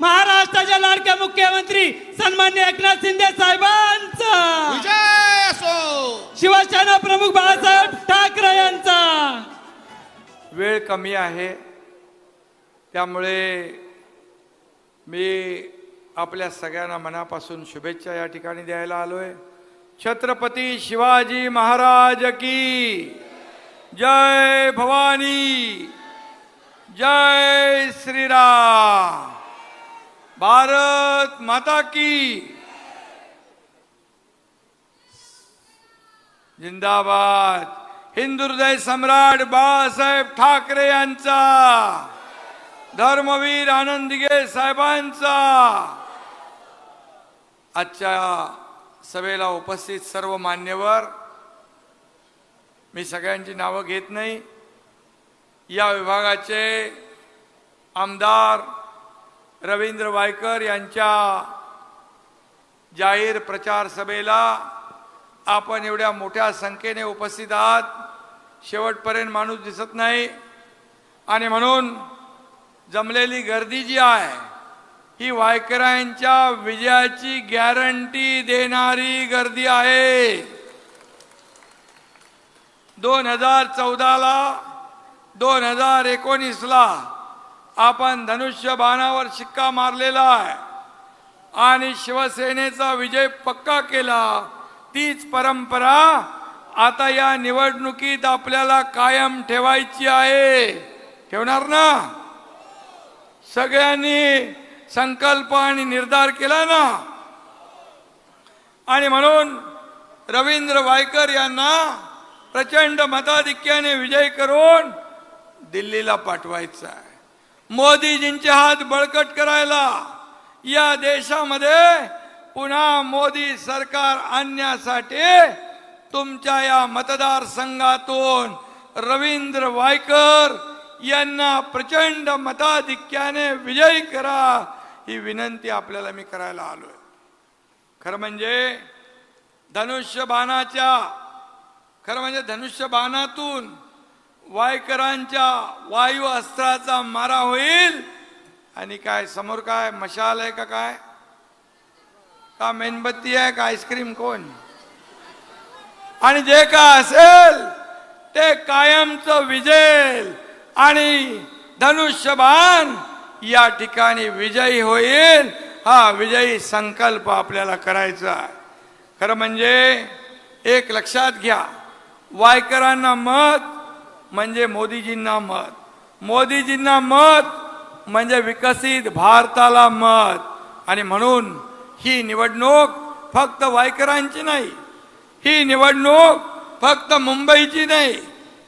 महाराष्ट्राच्या लाडक्या मुख्यमंत्री सन्मान्य एकनाथ शिंदे साहेबांचा. विजय असो. शिवसेना प्रमुख बाळासाहेब ठाकरे यांचा. वेळ कमी आहे. त्यामुळे मी आपल्या सगळ्यांना मनापासून शुभेच्छा या ठिकाणी द्यायला आलोय. छत्रपती शिवाजी महाराज की जय भवानी जय श्रीराम. भारत माता की। जिंदाबाद। हिंदू हृदय सम्राट बाळासाहेब ठाकरे यांचा। धर्मवीर आनंद साहेबांचा। आजच्या सभेला उपस्थित सर्व मान्यवर मी सगळ्यांची नावं घेत नाही. या विभागाचे आमदार रवींद्र वायकर यांच्या जाहीर प्रचार सभेला आपण एवढ्या मोठ्या संख्येने उपस्थित आहात. शेवटपर्यंत माणूस दिसत नाही. आणि म्हणून जमलेली गर्दी जी आहे ही वायकरांच्या विजयाची गॅरंटी देणारी गर्दी आहे. दोन हजार चौदाला दोन हजार एकोणीसला आपण धनुष्य बाणावर शिक्का मारलेला आहे. आणि शिवसेनेचा विजय पक्का केला. तीच परंपरा आता या निवडणुकीत आपल्याला कायम ठेवायची आहे. ठेवणार ना? सगळ्यांनी संकल्प आणि निर्धार केला ना? आणि म्हणून रवींद्र वायकर यांना प्रचंड मताधिक्याने विजय करून दिल्लीला पाठवायचं आहे. मोदीजींचे हात बळकट करायला या देशामध्ये पुन्हा मोदी सरकार आणण्यासाठी तुमच्या या मतदारसंघातून रवींद्र वायकर यांना प्रचंड मताधिक्याने विजयी करा ही विनंती आपल्याला मी करायला आलोय. खरं म्हणजे धनुष्य बाणाच्या खरं म्हणजे धनुष्य बाणातून वायकरांच्या वायू अस्त्राचा मारा होईल. आणि काय समोर काय मशाल आहे का काय? का मेणबत्ती आहे का आईस्क्रीम कोण? आणि जे का असेल ते कायमचं विजेल. आणि धनुष्यबाण या ठिकाणी विजयी होईल. हा विजयी संकल्प आपल्याला करायचा आहे. खरं म्हणजे एक लक्षात घ्या. वायकरांना मत म्हणजे मोदीजींना मत. मोदीजींना मत म्हणजे विकसित भारताला मत. आणि म्हणून ही निवडणूक फक्त वायकरांची नाही ही निवडणूक फक्त मुंबईची नाही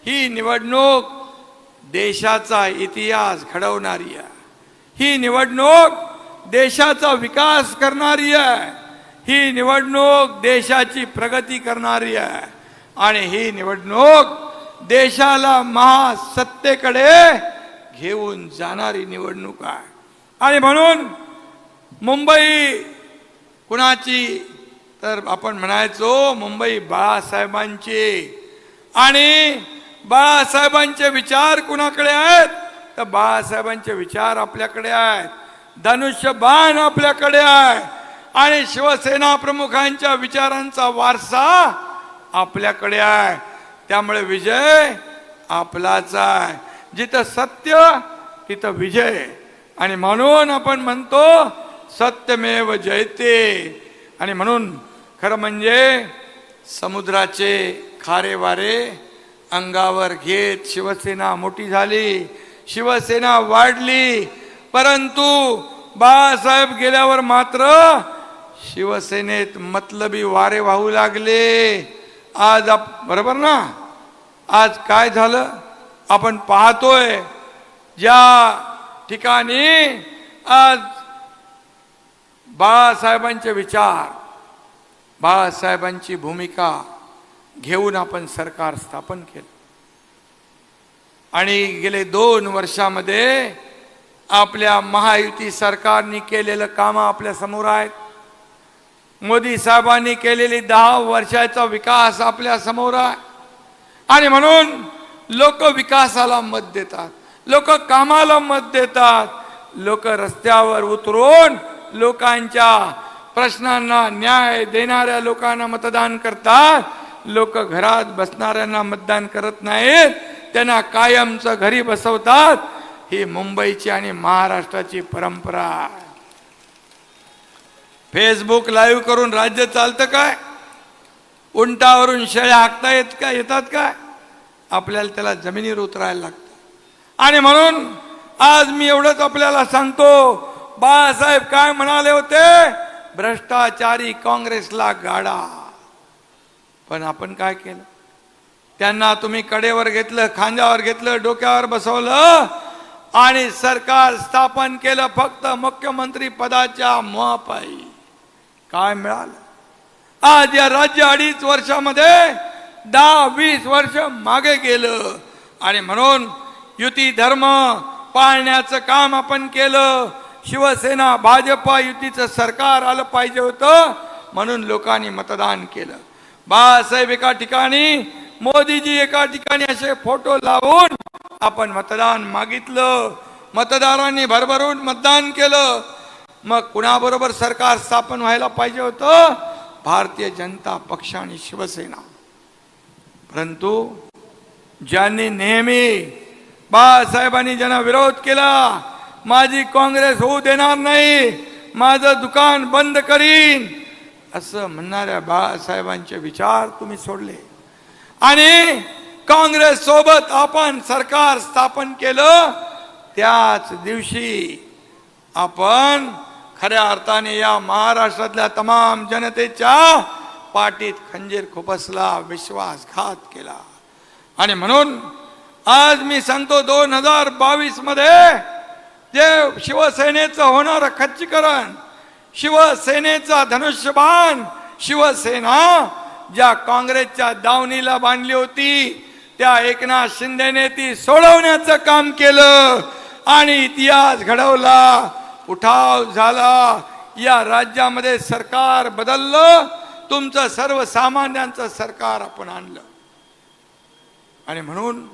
ही निवडणूक देशाचा इतिहास घडवणारी आहे. ही निवडणूक देशाचा विकास करणारी आहे. ही निवडणूक देशाची प्रगती करणारी आहे. आणि ही निवडणूक देशाला महासत्तेकडे घेऊन जाणारी निवडणूक आहे. आणि म्हणून मुंबई कुणाची? तर आपण म्हणायचो मुंबई बाळासाहेबांची. आणि बाळासाहेबांचे विचार कुणाकडे आहेत? तर बाळासाहेबांचे विचार आपल्याकडे आहेत. धनुष्य बाण आपल्याकडे आहे. आणि शिवसेना प्रमुखांच्या विचारांचा वारसा आपल्याकडे आहे. त्यामुळे विजय आपलाच आहे. जिथं सत्य तिथं विजय. आणि म्हणून आपण म्हणतो सत्यमेव जयते. आणि म्हणून खरं म्हणजे समुद्राचे खारे वारे अंगावर घेत शिवसेना मोठी झाली. शिवसेना वाढली. परंतु बाळासाहेब गेल्यावर मात्र शिवसेनेत मतलबी वारे वाहू लागले. आज आप बरोबर ना? आज काय झालं? आपण पाहतोय ज्या ठिकाणी आज बाळासाहेबांचे विचार बाळासाहेबांची भूमिका घेऊन आपण सरकार स्थापन केलं. आणि गेले दोन वर्षामध्ये आपल्या महायुती सरकारने केलेलं काम आपल्यासमोर आहेत. मोदी साहेबांनी केलेली दहा वर्षाचा विकास आपल्यासमोर आहे. आणि म्हणून लोक विकासाला मत देतात लोक कामाला मत देतात लोक रस्त्यावर उतरून लोकांच्या प्रश्नांना न्याय देणाऱ्या लोकांना मतदान करतात. लोक घरात बसणाऱ्यांना मतदान करत नाहीत त्यांना कायमचं घरी बसवतात. ही मुंबईची आणि महाराष्ट्राची परंपरा आहे. फेसबुक लाईव्ह करून राज्य चालतं काय? उंटावरून शेळ्या हाकता येत काय? येतात काय? आपल्याला त्याला जमिनीवर उतरायला लागतं. आणि म्हणून आज मी एवढंच आपल्याला सांगतो बाळासाहेब काय म्हणाले होते? भ्रष्टाचारी काँग्रेसला गाडा. पण आपण काय केलं? त्यांना तुम्ही कडेवर घेतलं खांद्यावर घेतलं डोक्यावर बसवलं आणि सरकार स्थापन केलं फक्त मुख्यमंत्री पदाच्या मोहापायी. काय मिळालं? आज या राज्य अडीच वर्षामध्ये दहा वीस वर्ष मागे गेलं. आणि म्हणून युती धर्म पाळण्याचं काम आपण केलं. शिवसेना भाजपा युतीचं सरकार आलं पाहिजे होतं म्हणून लोकांनी मतदान केलं. बाळासाहेब एका ठिकाणी मोदीजी एका ठिकाणी असे फोटो लावून आपण मतदान मागितलं. मतदारांनी भरभरून मतदान केलं. मग कुणाबरोबर सरकार स्थापन व्हायला पाहिजे होतं? भारतीय जनता पक्ष आणि शिवसेना. परंतु ज्यांनी नेहमी बाळासाहेबांनी ज्यांना विरोध केला माझी काँग्रेस होऊ देणार नाही माझं दुकान बंद करीन असं म्हणणाऱ्या बाळासाहेबांचे विचार तुम्ही सोडले. आणि काँग्रेस सोबत आपण सरकार स्थापन केलं त्याच दिवशी आपण खऱ्या अर्थाने या महाराष्ट्रातल्या तमाम जनतेच्या पाठीत खंजीर खुपसला विश्वासघात केला. आणि म्हणून आज मी सांगतो दोन हजार बावीसमध्ये जे शिवसेनेचं होणारं खच्चीकरण शिवसेनेचा धनुष्यबाण शिवसेना ज्या काँग्रेसच्या दावणीला बांधली होती त्या एकनाथ शिंदेने ती सोडवण्याचं काम केलं आणि इतिहास घडवला. उठाव झाला. या राज्यामध्ये सरकार बदललं. तुमचं सर्वसामान्यांचं सरकार आपण आणलं. आणि म्हणून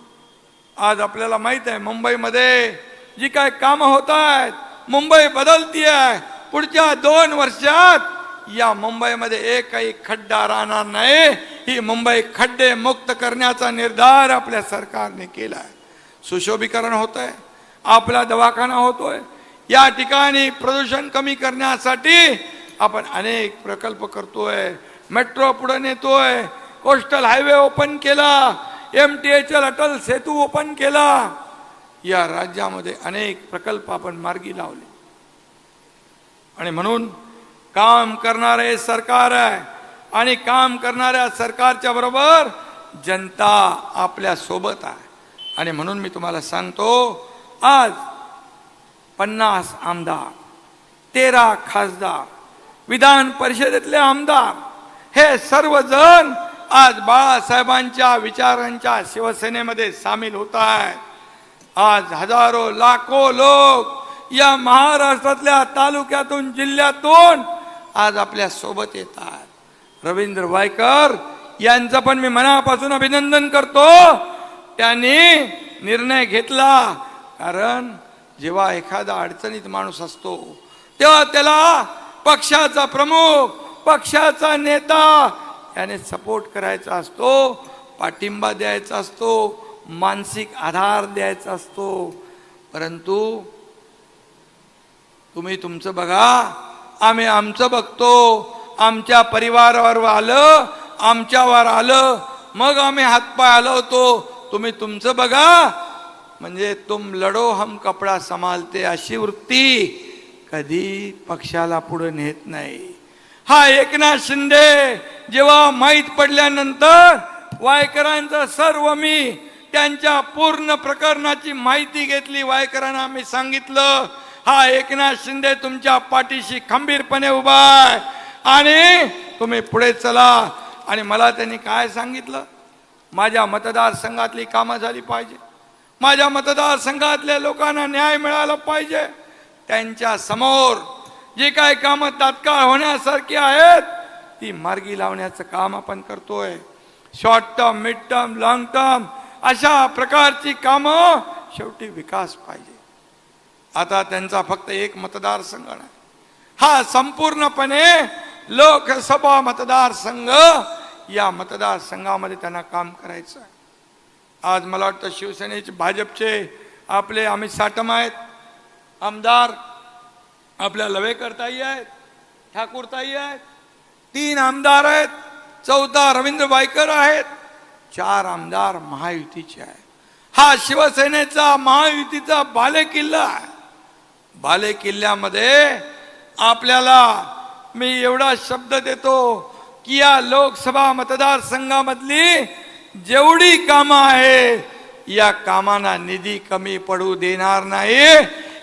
आज आपल्याला माहीत आहे मुंबईमध्ये जी काय कामं होत आहेत मुंबई बदलती आहे. पुढच्या दोन वर्षात या मुंबईमध्ये एकही खड्डा राहणार नाही. ही मुंबई खड्डे मुक्त करण्याचा निर्धार आपल्या सरकारने केला आहे सुशोभीकरण होत आहे आपला दवाखाना होतोय. या ठिकाणी प्रदूषण कमी करण्यासाठी आपण अनेक प्रकल्प करतोय. मेट्रो पुढे नेतोय. कोस्टल हायवे ओपन केला. M T H L Atal Setu open केला. या राज्यामध्ये अनेक प्रकल्प आपण मार्गी लावले. आणि म्हणून काम करणारे सरकार आहे. आणि काम करणाऱ्या सरकारच्या बरोबर जनता आपल्यासोबत आहे. आणि म्हणून मी तुम्हाला सांगतो आज पन्नास आमदार तेरा खासदार विधान परिषदेतले आमदार हे सर्वजण आज बाळासाहेबांच्या विचारांच्या शिवसेनेमध्ये सामील होत आहेत आज हजारो लाखो लोक या महाराष्ट्रातल्या तालुक्यातून जिल्ह्यातून आज आपल्यासोबत येतात. रवींद्र वायकर यांचं पण मी मनापासून अभिनंदन करतो. त्यांनी निर्णय घेतला. कारण जेव्हा एखादा अडचणीत माणूस असतो तेव्हा त्याला पक्षाचा प्रमुख पक्षाचा नेता. याने सपोर्ट करायचा असतो पाठिंबा द्यायचा असतो मानसिक आधार द्यायचा असतो. परंतु तुम्ही तुमचं बघा आम्ही आमचं बघतो. आमच्या परिवारावर आलं आमच्यावर आलं मग आम्ही हातपाय हलवतो. तुम्ही तुमचं बघा. म्हणजे तुम लढो हम कपडा संभालते अशी वृत्ती. कधी पक्षाला पुढे नेत नाही. हा एकनाथ शिंदे जेव्हा माहीत पडल्यानंतर वायकरांचं सर्व मी त्यांच्या पूर्ण प्रकरणाची माहिती घेतली. वायकरांना मी सांगितलं हा एकनाथ शिंदे तुमच्या पाठीशी खंबीरपणे उभा आहे आणि तुम्ही पुढे चला. आणि मला त्यांनी काय सांगितलं? माझ्या मतदारसंघातली कामं झाली पाहिजे. माझ्या मतदारसंघातल्या लोकांना न्याय मिळाला पाहिजे. त्यांच्यासमोर जे काय कामं तात्काळ होण्यासारखी आहेत ती मार्गी लावण्याचं काम आपण करतोय. Short term mid term long term अशा प्रकारची कामं शेवटी विकास पाहिजे. आता त्यांचा फक्त एक मतदारसंघ नाही. हा संपूर्णपणे लोकसभा मतदारसंघ या मतदारसंघामध्ये त्यांना काम करायचं आहे आज मला वाटतं शिवसेनेचे भाजपचे आपले अमित साटम आहेत. आमदार आपल्या लवेकरताई आहेत ठाकूरताई आहेत तीन आमदार आहेत चौदा रवींद्र वायकर आहेत चार आमदार महायुतीचे आहेत. हा शिवसेनेचा महायुतीचा बालेकिल्ला आहे. बाले किल्ल्यामध्ये आपल्याला मी एवढा शब्द देतो की या लोकसभा मतदारसंघामधली जेवढी कामं आहे या कामांना निधी कमी पडू देणार नाही.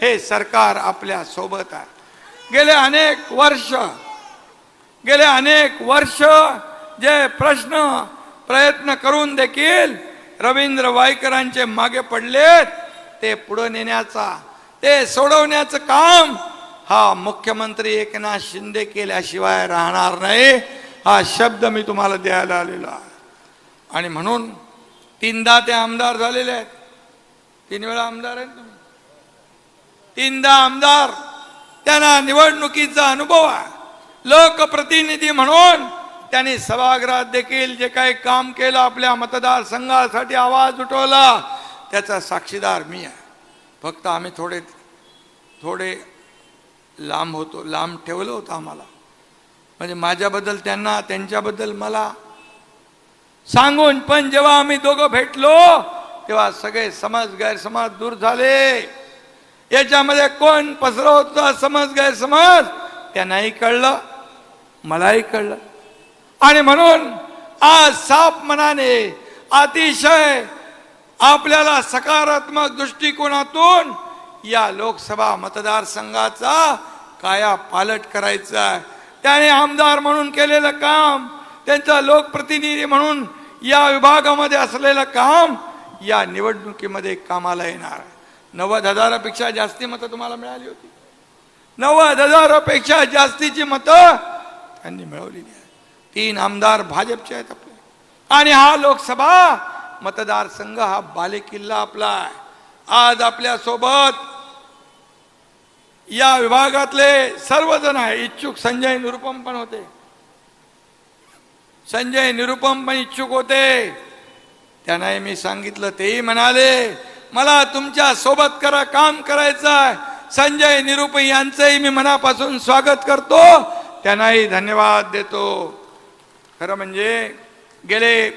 हे सरकार आपल्यासोबत आहे. गेले अनेक वर्ष गेले अनेक वर्ष जे प्रश्न प्रयत्न करून देखील रवींद्र वाईकरांचे मागे पडलेत ते पुढे नेण्याचा ते सोडवण्याचं काम हा मुख्यमंत्री एकनाथ शिंदे केल्याशिवाय राहणार नाही हा शब्द मी तुम्हाला द्यायला आलेलो आहे. आणि म्हणून तीनदा ते आमदार झालेले आहेत. तीन वेळा आमदार आहेत तुम्ही. तीनदा आमदार त्यांना निवडणुकीचा अनुभव आहे. लोकप्रतिनिधी म्हणून त्यांनी सभागृहात देखील जे काही काम केलं आपल्या मतदारसंघासाठी आवाज उठवला त्याचा साक्षीदार मी आहे. फक्त आम्ही थोडे थोडे लांब होतो लांब ठेवलं होतं आम्हाला. म्हणजे माझ्याबद्दल त्यांना त्यांच्याबद्दल मला सांगून पण जेव्हा आम्ही दोघं भेटलो तेव्हा सगळे समज गैरसमज दूर झाले. याच्यामध्ये कोण पसरवतो समज गैरसमज त्यांनाही कळलं मलाही कळलं. आणि म्हणून आज साफ मनाने अतिशय आपल्याला सकारात्मक दृष्टिकोनातून या लोकसभा मतदारसंघाचा काया पालट करायचा आहे. त्याने आमदार म्हणून केलेलं काम त्यांचा लोकप्रतिनिधी म्हणून या विभागामध्ये असलेलं काम या निवडणुकीमध्ये कामाला येणार आहे. नव्वद हजारापेक्षा जास्ती मतं तुम्हाला मिळाली होती. नव्वद हजारापेक्षा जास्तीची मतं त्यांनी मिळवलेली आहे तीन आमदार भाजपचे आहेत आपले. आणि हा लोकसभा मतदारसंघ हा बालेकिल्ला आपला आहे. आज आपल्यासोबत या विभागातले सर्वजण आहे. इच्छुक संजय निरुपम पण होते. संजय निरुपम पण इच्छुक होते. त्यांनाही मी सांगितलं तेही म्हणाले मला तुमच्यासोबत करा काम करायचं आहे. संजय निरुप यांचंही मी मनापासून स्वागत करतो. त्यांनाही धन्यवाद देतो. खरं म्हणजे गेले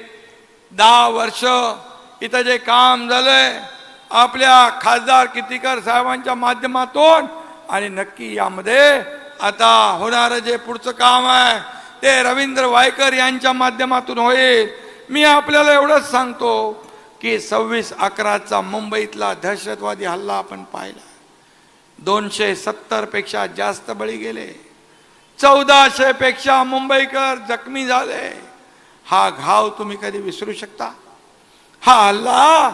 दहा वर्ष इथं जे काम झालंय आपल्या खासदार कितीकर साहेबांच्या माध्यमातून आणि नक्की यामध्ये आता होणारं जे पुढचं काम आहे ते रवींद्र वायकर यांच्या माध्यमातून होईल. मी आपल्याला एवढंच सांगतो. की सव्वीस अकराचा मुंबईतला दहशतवादी हल्ला आपण पाहिला. दोनशे सत्तरपेक्षा जास्त बळी गेले. चौदाशे पेक्षा मुंबईकर जखमी झाले. हा घाव तुम्ही कधी विसरू शकता? हा हल्ला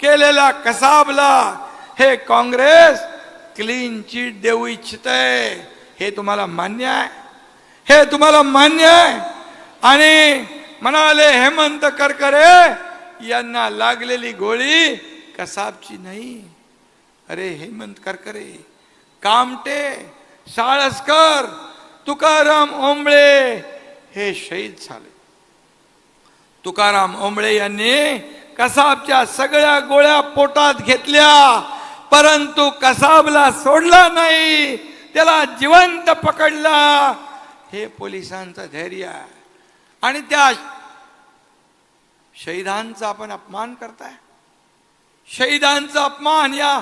केलेला कसाबला हे काँग्रेस क्लीन चिट देऊ इच्छित हे तुम्हाला मान्य आहे. हे तुम्हाला मान्य आहे. आणि म्हणाले हेमंत करकरे यांना लागलेली गोळी कसाबची नाही. अरे हेमंत करकरे कामटे साळसकर तुकाराम ओंबळे हे शहीद झाले. तुकाराम ओंबळे यांनी कसाबच्या सगळ्या गोळ्या पोटात घेतल्या परंतु कसाबला सोडला नाही त्याला जिवंत पकडला. हे पोलिसांचं धैर्य आहे. आणि त्या शहीदांचा आपण अपमान करताय? शहीदांचा अपमान या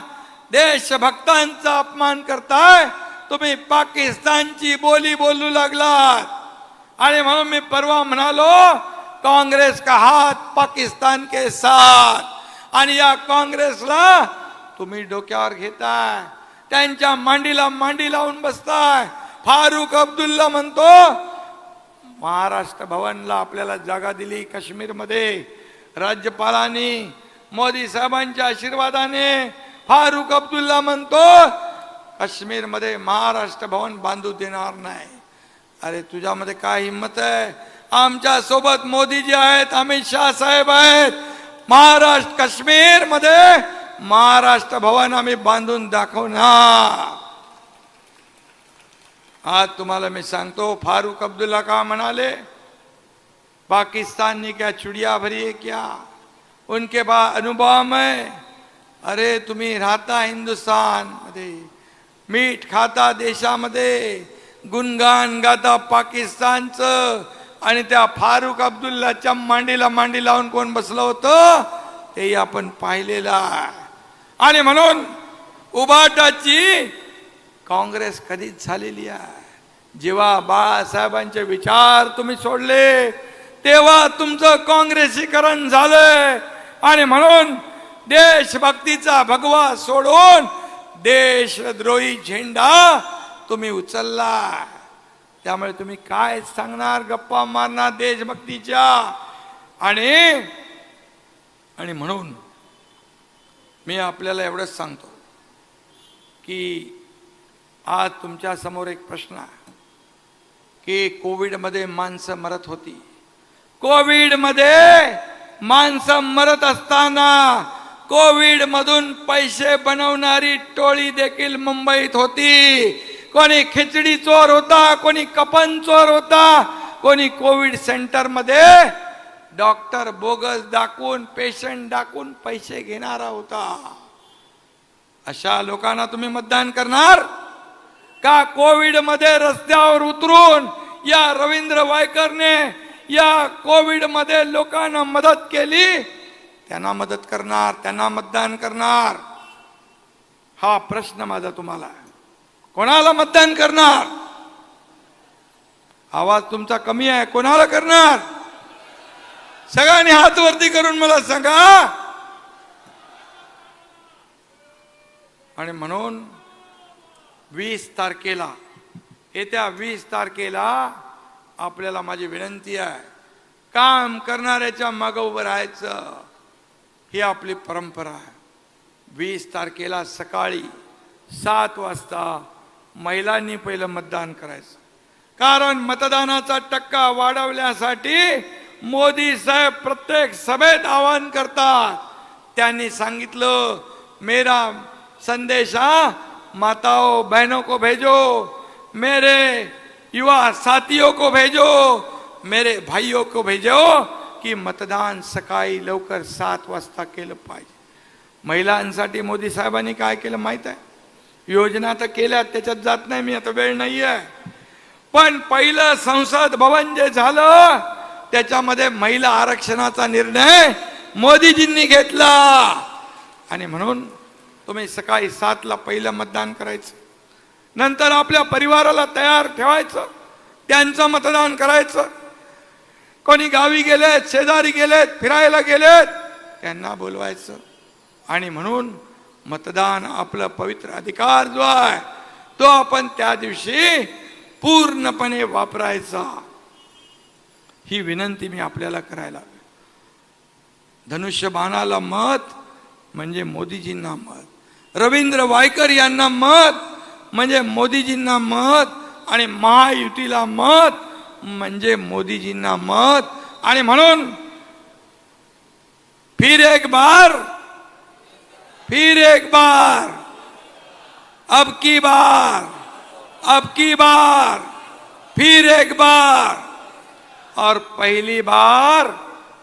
देशभक्तांचा अपमान करताय? तुम्ही पाकिस्तानची बोली बोलू लागलात. आणि म्हणून मी परवा म्हणालो काँग्रेस का हात पाकिस्तान के साथ? आणि या काँग्रेसला तुम्ही डोक्यावर घेताय. त्यांच्या मांडीला मांडी लावून बसताय. फारुख अब्दुल्ला म्हणतो महाराष्ट्र भवनला आपल्याला जागा दिली काश्मीरमध्ये. राज्यपालांनी मोदी साहेबांच्या आशीर्वादाने फारुख अब्दुल्ला म्हणतो काश्मीरमध्ये महाराष्ट्र भवन बांधू देणार नाही. अरे तुझ्यामध्ये काय हिंमत आहे? आमच्यासोबत मोदीजी आहेत अमित शाह साहेब आहेत. महाराष्ट्र काश्मीरमध्ये महाराष्ट्र भवन आम्ही बांधून दाखवणार. आज तुम्हाला मी सांगतो फारूक अब्दुल्ला का म्हणाले पाकिस्तान ने क्या चिड़िया भरी है क्या? उनके बा अनुभव में अरे तुम्ही राहता हिंदुस्थानमध्ये मीठ खाता देशामध्ये गुणगान गाता पाकिस्तानचं आणि त्या फारूक अब्दुल्लाच्या मांडीला मांडी लावून कोण बसलं होतं? तेही आपण पाहिलेलं आहे. आणि म्हणून उबाटाची काँग्रेस कधीच झालेली आहे. जेव्हा बाळासाहेबांचे विचार तुम्ही सोडले तेव्हा तुमचं काँग्रेसीकरण झालंय. आणि म्हणून देशभक्तीचा भगवा सोडून देशद्रोही झेंडा तुम्ही उचलला. त्यामुळे तुम्ही काय सांगणार गप्पा मारणार देशभक्तीच्या? आणि आणि म्हणून मी आपल्याला एवढंच सांगतो की आज तुमच्यासमोर एक प्रश्न आहे की कोविडमध्ये माणसं मरत होती. कोविडमध्ये माणसं मरत असताना कोविडमधून पैसे बनवणारी टोळी देखील मुंबईत होती. कोणी खिचडी चोर होता कोणी कपन चोर होता कोणी कोविड सेंटरमध्ये डॉक्टर बोगस दाखवून पेशंट दाखवून पैसे घेणारा होता. अशा लोकांना तुम्ही मतदान करणार? का कोविडमध्ये रस्त्यावर उतरून या रवींद्र वायकरने या कोविडमध्ये लोकांना मदत केली? त्यांना मदत करणार त्यांना मतदान करणार. हा प्रश्न माझा तुम्हाला. आहे. कोणाला मतदान करणार? आवाज तुमचा कमी आहे. कोणाला करणार? सगळ्यांनी हात वरती करून मला सांगा. आणि म्हणून वीस तारखेला. येत्या वीस तारखेला आपल्याला माझी विनंती आहे. काम करणाऱ्याच्या मागं उभं राहायचं. ही आपली परंपरा आहे. वीस तारखेला सकाळी सात वाजता महिलांनी पहिलं मतदान करायचं. कारण मतदानाचा टक्का वाढवण्यासाठी मोदी साहेब प्रत्येक सभेत आवाहन करतात. त्यांनी सांगितलं मेरा संदेशा माताओं बहनों को भेजो मेरे युवा साथियों को भेजो मेरे भाइयों को भेजो की मतदान सकाळी लवकर सात वाजता केलं पाहिजे. महिलांसाठी मोदी साहेबांनी काय केलं माहीत आहे? योजना तर केल्या त्याच्यात जात नाही मी आता वेळ नाही आहे पण पहिलं संसद भवन जे झालं त्याच्यामध्ये महिला आरक्षणाचा निर्णय मोदीजींनी घेतला. आणि म्हणून तुम्ही सकाळी सातला पहिलं मतदान करायचं. नंतर आपल्या परिवाराला तयार ठेवायचं. त्यांचं मतदान करायचं. कोणी गावी गेलेत शेजारी गेलेत फिरायला गेलेत त्यांना बोलवायचं. आणि म्हणून मतदान आपलं पवित्र अधिकार जो आहे तो आपण त्या दिवशी पूर्णपणे वापरायचा. ही विनंती मी आपल्याला करायला. धनुष्य धनुष्यबाणाला मत म्हणजे मोदीजींना मत. रवींद्र वायकर यांना मत म्हणजे मोदीजींना मत आणि महायुतीला मत म्हणजे मोदीजींना मत. आणि म्हणून फिर एक बार फिर एक बार अब की बार अब की बार फिर एक बार. और पहली बार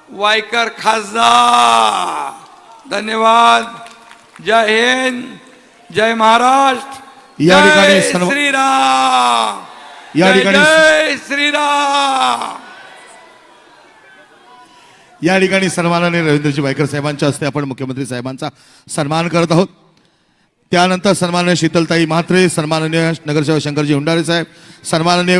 वायकर खासदार. धन्यवाद. जय हिंद जय महाराष्ट्र या ठिकाणी सर्व- श्रीराम या ठिकाणी- जय श्रीराम. या ठिकाणी सन्मानाने रवींद्रजी वायकर साहेबांच्या हस्ते आपण मुख्यमंत्री साहेबांचा सन्मान करत आहोत. त्यानंतर सन्माननीय शीतलताई म्हात्रे सन्माननीय नगरसेवक शंकरजी हुंडारे साहेब सन्माननीय